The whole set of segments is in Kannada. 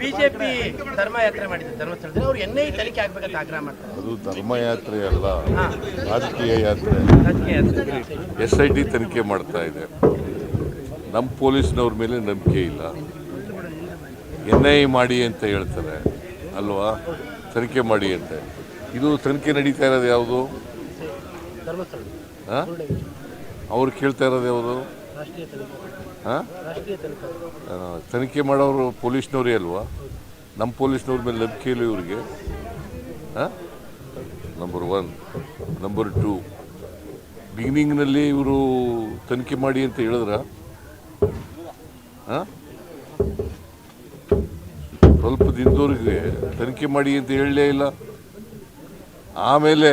ಬಿಜೆಪಿ ಧರ್ಮಯಾತ್ರೆ ಮಾಡಿದ್ರು ಧರ್ಮಸ್ಥಳದಲ್ಲಿ ಅವ್ರು ತನಿಖೆ ಆಗ್ಬೇಕಂತ ಆಗ್ರಹ ಮಾಡ್ತಾರೆ. ಅದು ಧರ್ಮಯಾತ್ರೆ ಅಲ್ಲ ರಾಜಕೀಯ ಯಾತ್ರೆ. ರಾಜಕೀಯ ಯಾತ್ರೆ. ಎಸ್ ಐ ಟಿ ತನಿಖೆ ಮಾಡ್ತಾ ಇದೆ. ನಮ್ಮ ಪೊಲೀಸ್ನವ್ರ ಮೇಲೆ ನಂಬಿಕೆ ಇಲ್ಲ. ಎನ್ ಐ ಮಾಡಿ ಅಂತ ಹೇಳ್ತಾರೆ. ಅಲ್ವಾ? ತನಿಖೆ ಮಾಡಿ ಅಂತ. ಇದು ತನಿಖೆ ನಡೀತಾ ಇರೋದು ಯಾವುದು? ಅವ್ರು ಕೇಳ್ತಾ ಇರೋದು ಯಾವುದು? ತನಿಖೆ ಮಾಡೋರು ಪೊಲೀಸ್ನವರೇ ಅಲ್ವಾ? ನಮ್ಮ ಪೊಲೀಸ್ನವ್ರ ಮೇಲೆ ನಂಬಿಕೆ ಇಲ್ಲ ಇವರಿಗೆ. ನಂಬರ್ ಒನ್ ನಂಬರ್ ಟು ಬಿಗಿನಿಂಗ್ನಲ್ಲಿ ಇವರು ತನಿಖೆ ಮಾಡಿ ಅಂತ ಹೇಳಿದ್ರ? ಸ್ವಲ್ಪ ದಿನದವ್ರಿಗೆ ತನಿಖೆ ಮಾಡಿ ಅಂತ ಹೇಳಲೇ ಇಲ್ಲ. ಆಮೇಲೆ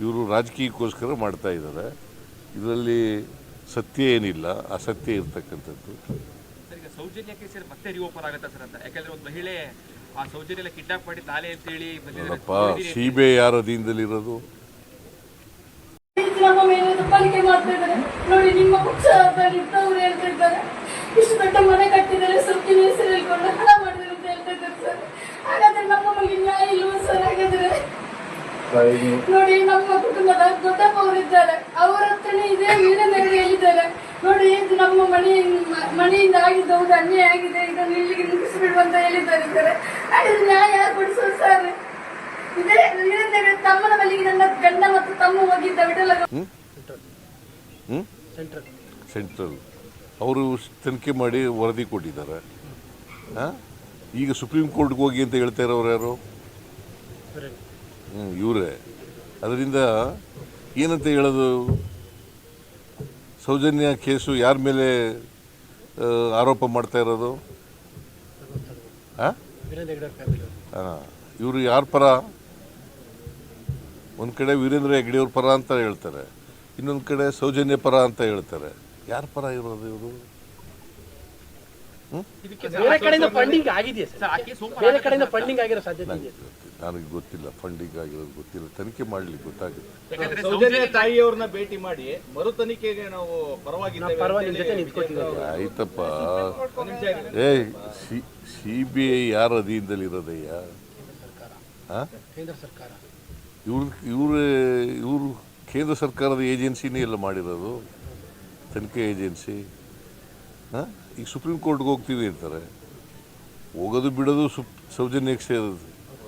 ಇವರು ರಾಜಕೀಯಕ್ಕೋಸ್ಕರ ಮಾಡ್ತಾ ಇದ್ದಾರೆ. ಇದರಲ್ಲಿ ಸತ್ಯ ಏನಿಲ್ಲ ಅಸತ್ಯ ಇರ್ತಕ್ಕಂಥದ್ದು. ಸರ್ ಈಗ ಸೌಜನ್ಯ ಕೇಸ್ ಮತ್ತೆ ರಿಓಪನ್ ಆಗುತ್ತಾ ಸರ್ ಅಂತ? ಯಾಕಂದ್ರೆ ಒಂದು ಮಹಿಳೆ ಆ ಸೌಜನ್ಯ ಎಲ್ಲ ಕಿಡ್ನಾಪ್ ಮಾಡಿ ತಾಲೆ ಅಂತ ಹೇಳಿ ನೋಡಪ್ಪ ಸಿ ಬಿ ಐ ಯಾರ ಅಧೀನದಲ್ಲಿರೋದು? ನೋಡಿ ನಿಮ್ಮ ಪಕ್ಷದಲ್ಲಿ ಇದ್ದವ್ರು ಹೇಳ್ತಾ ಇದ್ದಾರೆ ಇಷ್ಟು ದೊಡ್ಡ ಮನೆ ಕಟ್ಟಿದ್ದಾರೆ ಸೊಕ್ಕಿನ ಹೆಸರು ಹೇಳ್ಕೊಂಡು ಹಣ ಮಾಡಿದ್ರು ಅಂತ ಹೇಳ್ತಾ ಇದ್ದಾರೆ ಸರ್. ಹಾಗಾದ್ರೆ ನಮ್ಮ ಮನೆಗೆ ನ್ಯಾಯ ಇಲ್ವ ಸರ್? ಹಾಗಾದ್ರೆ ನೋಡಿ ನಮ್ಮ ಕುಟುಂಬದ ದೊಡ್ಡಪ್ಪವರಿದ್ದಾರೆ ಅವರ ಹತ್ರನೇ ಇದೆ ವೀರನಗರ ಹೇಳಿದ್ದಾರೆ ನೋಡಿ ಇದು ನಮ್ಮ ಮನೆ ಮನೆಯಿಂದ ಆಗಿದ್ದ ಒಂದು ಅನ್ಯಾಯ ಆಗಿದೆ. ಇದನ್ನು ಇಲ್ಲಿಗೆ ಮುಗಿಸಿಬಿಡು ಅಂತ ಹೇಳಿದ್ದಾರೆ ಹಾಗಾದ್ರೆ ನ್ಯಾಯ ಕೊಡಿಸೋದು ಸರ್ ಇದೇ ವೀರನಗರ ತಮ್ಮನ ಬಳಿಗೆ ನನ್ನ ಗಂಡ ಮತ್ತು ತಮ್ಮ ಹೋಗಿದ್ದ ವಿಠಲ ಸೆಂಟ್ರಲ್ ಸೆಂಟ್ರಲ್ ಅವರು ತನಿಖೆ ಮಾಡಿ ವರದಿ ಕೊಟ್ಟಿದ್ದಾರೆ. ಹಾಂ? ಈಗ ಸುಪ್ರೀಂ ಕೋರ್ಟ್ಗೆ ಹೋಗಿ ಅಂತ ಹೇಳ್ತಾ ಇರೋರು ಯಾರು? ಇವರೇ. ಅದರಿಂದ ಏನಂತ ಹೇಳೋದು? ಸೌಜನ್ಯ ಕೇಸು ಯಾರ ಮೇಲೆ ಆರೋಪ ಮಾಡ್ತಾ ಇರೋದು? ಹಾಂ ಇವರು ಯಾರ ಪರ? ಒಂದು ಕಡೆ ವೀರೇಂದ್ರ ಹೆಗ್ಡೆಯವ್ರ ಪರ ಅಂತ ಹೇಳ್ತಾರೆ. ಇನ್ನೊಂದು ಕಡೆ ಸೌಜನ್ಯ ಪರ ಅಂತ ಹೇಳ್ತಾರೆ. ಯಾರ ಪರ ಇರೋದು ಇವರು? ಹ್ಮ್? ಬೇರೆ ಕಡೆಯಿಂದ ಫಂಡಿಂಗ್ ಆಗಿದೆಯಾ ಸರ್? ಬೇರೆ ಕಡೆಯಿಂದ ಫಂಡಿಂಗ್ ಆಗಿರೋ ಸಾಧ್ಯತೆ ನನಗೆ ಗೊತ್ತಿಲ್ಲ ಫಂಡಿಂಗ್ ಆಗಿರೋದು ಗೊತ್ತಿಲ್ಲ ತನಿಖೆ ಮಾಡ್ಲಿಕ್ಕೆ ಗೊತ್ತಾಗುತ್ತೆ. ಯಾಕಂದ್ರೆ ಸೌಜನ್ಯ ತಾಯಿಯವ್ರನ್ನ ಭೇಟಿ ಮಾಡಿ ಮರು ತನಿಖೆಗೆ ನಾವು ಪರವಾಗಿಲ್ಲ ಆಯ್ತಪ್ಪ. A C C B I ಯಾರ ಅಧೀನದಲ್ಲಿ ಇರೋದಯ್ಯ ಹಾಂ ಕೇಂದ್ರ ಸರ್ಕಾರ. ಇವ್ರ ಇವ್ರ ಇವರು ಕೇಂದ್ರ ಸರ್ಕಾರದ ಏಜೆನ್ಸಿನೇ ಎಲ್ಲ ಮಾಡಿರೋದು? ತನಿಖೆ ಏಜೆನ್ಸಿ? ಹಾಂ ಈಗ ಸುಪ್ರೀಂ ಕೋರ್ಟ್ಗೆ ಹೋಗ್ತೀವಿ ಅಂತಾರೆ. ಹೋಗೋದು ಬಿಡೋದು ಸುಪ್ ಸೌಜನ್ಯಕ್ಕೆ ಸೇರೋದು.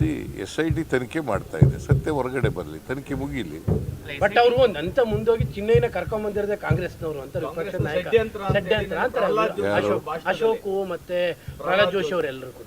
ಸಿ ಎಸ್ ಐ ಡಿ ತನಿಖೆ ಮಾಡ್ತಾ ಇದೆ. ಸತ್ಯ ಹೊರಗಡೆ ಬರಲಿ ತನಿಖೆ ಮುಗಿಲಿ. ಬಟ್ ಅವರು ಒಂದ್ ಅಂತ ಮುಂದೋಗಿ ಚಿನ್ನೈನ ಕರ್ಕೊಂಡ್ ಕಾಂಗ್ರೆಸ್ ನವರು ಅಂತ ವಿಪಕ್ಷ ನಾಯಕ ಷಡ್ಯಂತ್ರ ಅಂತಾರೆ. ಅಶೋಕು ಮತ್ತೆ ಪ್ರಹ್ಲಾದ್ ಜೋಶಿ ಅವರೆಲ್ಲರೂ ಕೂಡ.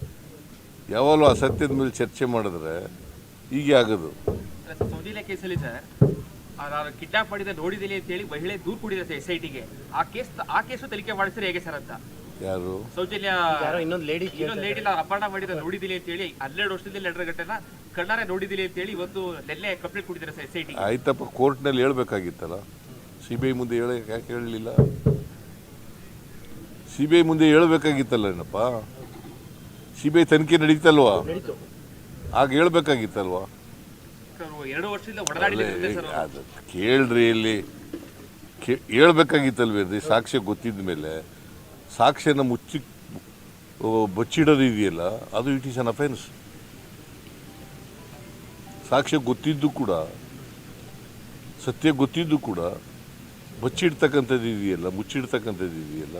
ಯಾವಾಗಲೂ ಅಸತ್ಯದ ಮೇಲೆ ಚರ್ಚೆ ಮಾಡಿದ್ರೆ ಹೀಗೆ ಆಗೋದು. ಸೌಜನ್ಯ ಕೇಸಲ್ಲಿ ಸರ್ ಕಿಡ್ನಾಪ್ ಮಾಡಿದ ನೋಡಿದಿಲ್ಲ ಅಂತ ಹೇಳಿ ಮಹಿಳೆ ದೂರು ಕೊಟ್ಟಿದೆ ಸರ್ ಎಸ್ ಐ ಟಿಗೆ ಆ ಕೇಸ್ ಆ ಕೇಸು ತನಿಖೆ ಮಾಡಿಸಿದ್ರೆ ಹೇಗೆ ಸರ್ ಅಂತ? ಯಾರು? ಸೌಜನ್ಯ ಯಾರೋ ಇನ್ನೊಂದು ಲೇಡಿ ಇನ್ನೊಂದು ಲೇಡಿ ಅಪಹರಣ ಮಾಡಿದ ನೋಡಿದಿಲ್ಲ ಅಂತ ಹೇಳಿ ಹನ್ನೆರಡು ವರ್ಷದಲ್ಲಿ ಎರಡರ ಗಂಟೆನ ಕಣ್ಣಾರೆ ನೋಡಿದಿಲ್ಲ ಅಂತ ಹೇಳಿ ಇವತ್ತು ನೆನ್ನೆ ಕಂಪ್ಲೇಂಟ್ ಕೊಟ್ಟಿದ್ದಾರೆ ಸರ್ ಎಸ್ ಐ ಟಿ ಆಯ್ತಪ್ಪ ಕೋರ್ಟ್ನಲ್ಲಿ ಹೇಳ್ಬೇಕಾಗಿತ್ತಲ್ಲ? ಸಿ ಬಿ ಐ ಮುಂದೆ ಹೇಳ ಯಾಕೆ ಹೇಳಲಿಲ್ಲ ಸಿ ಬಿ ಐ ಮುಂದೆ ಹೇಳ್ಬೇಕಾಗಿತ್ತಲ್ಲ ಏನಪ್ಪ? ಸಿ ಬಿ ಐ ತನಿಖೆ ನಡೀತಲ್ವಾ? ನಡೀತು. ಆಗ ಹೇಳ್ಬೇಕಾಗಿತ್ತಲ್ವಾ? ಅದು ಕೇಳ್ರಿ ಇಲ್ಲಿ. ಕೇ ಹೇಳ್ಬೇಕಾಗಿತ್ತಲ್ವೇನ್ರಿ? ಸಾಕ್ಷ್ಯ ಗೊತ್ತಿದ್ದ ಮೇಲೆ ಸಾಕ್ಷ್ಯನ ಮುಚ್ಚಿ ಬಚ್ಚಿಡೋದು ಇದೆಯಲ್ಲ ಅದು ಇಟ್ ಈಸ್ ಅನ್ ಅಫೆನ್ಸ್. ಸಾಕ್ಷ್ಯ ಗೊತ್ತಿದ್ದು ಕೂಡ ಸತ್ಯ ಗೊತ್ತಿದ್ದು ಕೂಡ ಬಚ್ಚಿಡ್ತಕ್ಕಂಥದ್ದು ಇದೆಯಲ್ಲ ಮುಚ್ಚಿಡ್ತಕ್ಕಂಥದ್ದು ಇದೆಯಲ್ಲ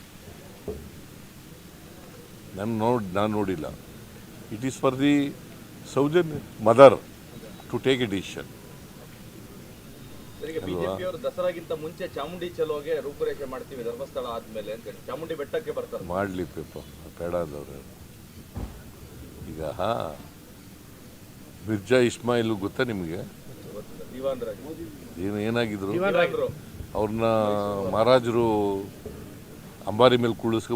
ನಾನು ನೋಡ್ ನಾನು ನೋಡಿಲ್ಲ. It is for the Soujanya mother to take a decision ದಸರಾಗಿಂತ ಮುಂಚೆ ಚಾಮುಂಡಿ ಚಲೋಗೆ ರೂಪುರೇಷೆ ಮಾಡ್ತೀವಿ ಧರ್ಮಸ್ಥಳ ಆದ್ಮೇಲೆ ಅಂತ ಚಾಮುಂಡಿ ಬೆಟ್ಟಕ್ಕೆ ಬರ್ತಾರೆ. ಮಾಡಲಿ ಪೇಪ ಬೇಡ ಅಂದವ್ರೆ ಈಗ ಹಾ. ಮಿರ್ಜಾ ಇಸ್ಮಾಯಿಲ್ ಗೊತ್ತಾ ನಿಮಗೆ? ಏನು ಏನಾಗಿದ್ರು? ಅವ್ರನ್ನ ಮಹಾರಾಜರು ಅಂಬಾರಿ ಮೇಲೆ ಕುಳಿಸ್ಕೊ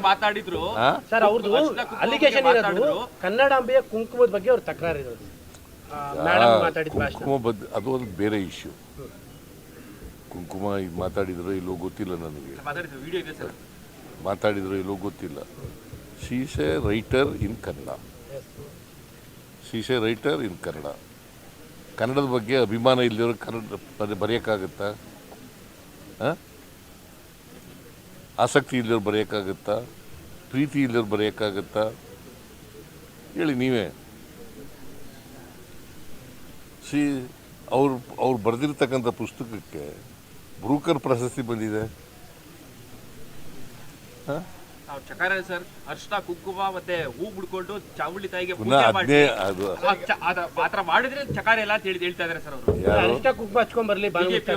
ಮಾತಾಡಿದ್ರು? ಸರ್ ಅವ್ರದ್ದು ಅಲಿಗೇಷನ್ ಇರೋದು. ಕನ್ನಡಾಂಬೆಯ ಕುಂಕುಮದ ಬಗ್ಗೆ ಅವ್ರ ತಕರಾರು ಇರೋದು. ಕುಂಕುಮ ಬದ್ ಅದು ಒಂದು ಬೇರೆ ಇಶ್ಯೂ ಕುಂಕುಮ ಇದು ಮಾತಾಡಿದ್ರು ಇಲ್ಲೋ ಗೊತ್ತಿಲ್ಲ ನನಗೆ. ಮಾತಾಡಿದ್ರು. ವಿಡಿಯೋ ಇದೆ ಸರ್. ಮಾತಾಡಿದ್ರು ಇಲ್ಲೋ ಗೊತ್ತಿಲ್ಲ. She's a writer in Kannada she's a writer in Kannada ಕನ್ನಡದ ಬಗ್ಗೆ ಅಭಿಮಾನ ಇಲ್ಲದಿರೋ ಕನ್ನಡ ಬರೆ- ಬರೆಯೋಕ್ಕಾಗತ್ತಾ? ಆ? ಆಸಕ್ತಿ ಇಲ್ಲದವ್ರು ಬರೆಯೋಕ್ಕಾಗುತ್ತಾ? ಪ್ರೀತಿ ಇಲ್ಲದವ್ರು ಬರೆಯೋಕ್ಕಾಗುತ್ತಾ? ಹೇಳಿ ನೀವೇ. ಸಿ ಅವ್ರು ಅವ್ರು ಬರೆದಿರ್ತಕ್ಕಂಥ ಪುಸ್ತಕಕ್ಕೆ ಬ್ರೂಕರ್ ಪ್ರಶಸ್ತಿ ಬಂದಿದೆ. ಅವ್ರು ಚಕಾರ ಸರ್ ಅರ್ಶಿನ ಕುಂಕುಮ ಮತ್ತೆ ಹೂ ಬಿಡ್ಕೊಂಡು ಚಾಮುಂಡಿ ತಾಯಿಗೆ ಪಾತ್ರ ಮಾಡಿದ್ರೆ ಚಕಾರ ಎಲ್ಲ ಅಂತ ಹೇಳಿ ಹೇಳ್ತಾ ಇದಾರೆ ಸರ್ ಅವರು. ಕುಂಕುಮ ಹಚ್ಕೊಂಡ್ ಬರ್ಲಿ ಬಿಜೆಪಿ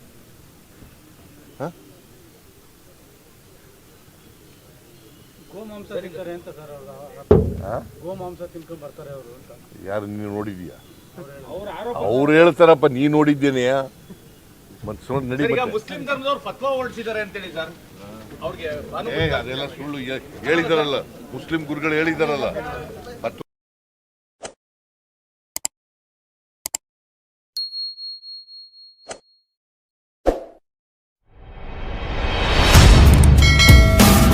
ಗೋಮಾಂಸ ತಿಂತಾರೆ ಅಂತ ಸರ್ ಅವ್ರ. ಆ? ಗೋಮಾಂಸ ತಿನ್ಕೊಂಡ್ ಬರ್ತಾರೆ ಅವರು ಅಂತ. ಯಾರು ನೀನು ನೋಡಿದೀಯಾ ಅವ್ರ ಆರೋಪ ಅವ್ರು ಹೇಳ್ತಾರಪ್ಪ ನೀ ನೋಡಿದ್ದೇನೆ. ಮತ್ತೆ ನಡಿ. ಮುಸ್ಲಿಂ ಧರ್ಮದವ್ರು ಫತ್ವಾ ಹೊರಡಿಸಿದ್ದಾರೆ ಅಂತೇಳಿ ಸರ್. ಅವ್ರಿಗೆ ಅದೆಲ್ಲ ಸುಳ್ಳು. ಹೇಳಿದಾರಲ್ಲ. ಮುಸ್ಲಿಂ ಗುರುಗಳು ಹೇಳಿದಾರಲ್ಲ.